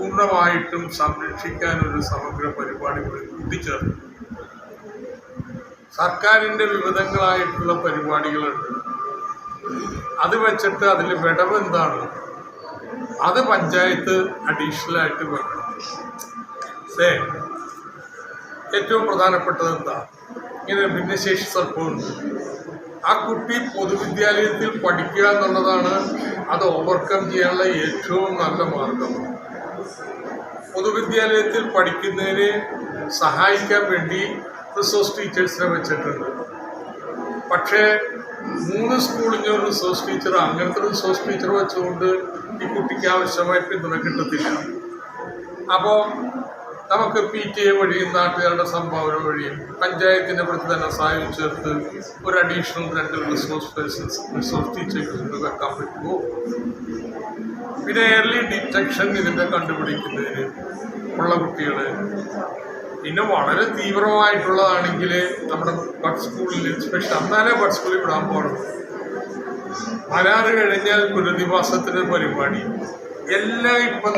പൂർണമായിട്ടും സംരക്ഷിക്കാൻ ഒരു സമഗ്ര പരിപാടി കൂടി കൂട്ടിച്ചേർന്നു സർക്കാരിന്റെ വിവിധങ്ങളായിട്ടുള്ള പരിപാടികളുണ്ട്. അത് വെച്ചിട്ട് അതിൽ വിടവ് എന്താണ്? അത് പഞ്ചായത്ത് അഡീഷണൽ ആയിട്ട് വെക്കണം സേ ഏറ്റവും പ്രധാനപ്പെട്ടത് എന്താ? ഇങ്ങനെ ഭിന്നശേഷി സർപ്പമുണ്ട്. ആ കുട്ടി പൊതുവിദ്യാലയത്തിൽ പഠിക്കുക എന്നുള്ളതാണ് അത് ഓവർകം ചെയ്യാനുള്ള ഏറ്റവും നല്ല മാർഗം. പൊതുവിദ്യാലയത്തിൽ പഠിക്കുന്നതിനെ സഹായിക്കാൻ വേണ്ടി റിസോഴ്സ് ടീച്ചേഴ്സിനെ വെച്ചിട്ടുണ്ട്. പക്ഷേ മൂന്ന് സ്കൂളിന്റെ ഒരു റിസോഴ്സ് ടീച്ചർ അങ്ങനത്തെ റിസോഴ്സ് ടീച്ചർ വെച്ചുകൊണ്ട് ഈ കുട്ടിക്ക് ആവശ്യമായ പിന്തുണ കിട്ടത്തില്ല. അപ്പോൾ നമുക്ക് പി ടി എ വഴിയും നാട്ടുകാരുടെ സംഭാവന വഴിയും പഞ്ചായത്തിന്റെ പുറത്ത് തന്നെ സഹായം ചേർത്ത് ഒരു അഡീഷണൽ രണ്ട് റിസോഴ്സ് പേഴ്സൺസ് റിസോഴ്സ് ടീച്ചേഴ്സ് വെക്കാൻ പറ്റുമോ? പിന്നെ ഏർലി ഡിറ്റക്ഷൻ ഇതിന്റെ കണ്ടുപിടിക്കുന്നതിന് ഉള്ള കുട്ടികൾ പിന്നെ വളരെ തീവ്രമായിട്ടുള്ളതാണെങ്കിൽ നമ്മുടെ ബഡ് സ്കൂളിൽ സ്പെഷ്യൽ അന്നാലേ ബഡ് സ്കൂളിൽ വിടാൻ പാടുള്ളൂ വരാറ് കഴിഞ്ഞാൽ പുനരധിവാസത്തിന്റെ പരിപാടി. എല്ലാം ഇപ്പം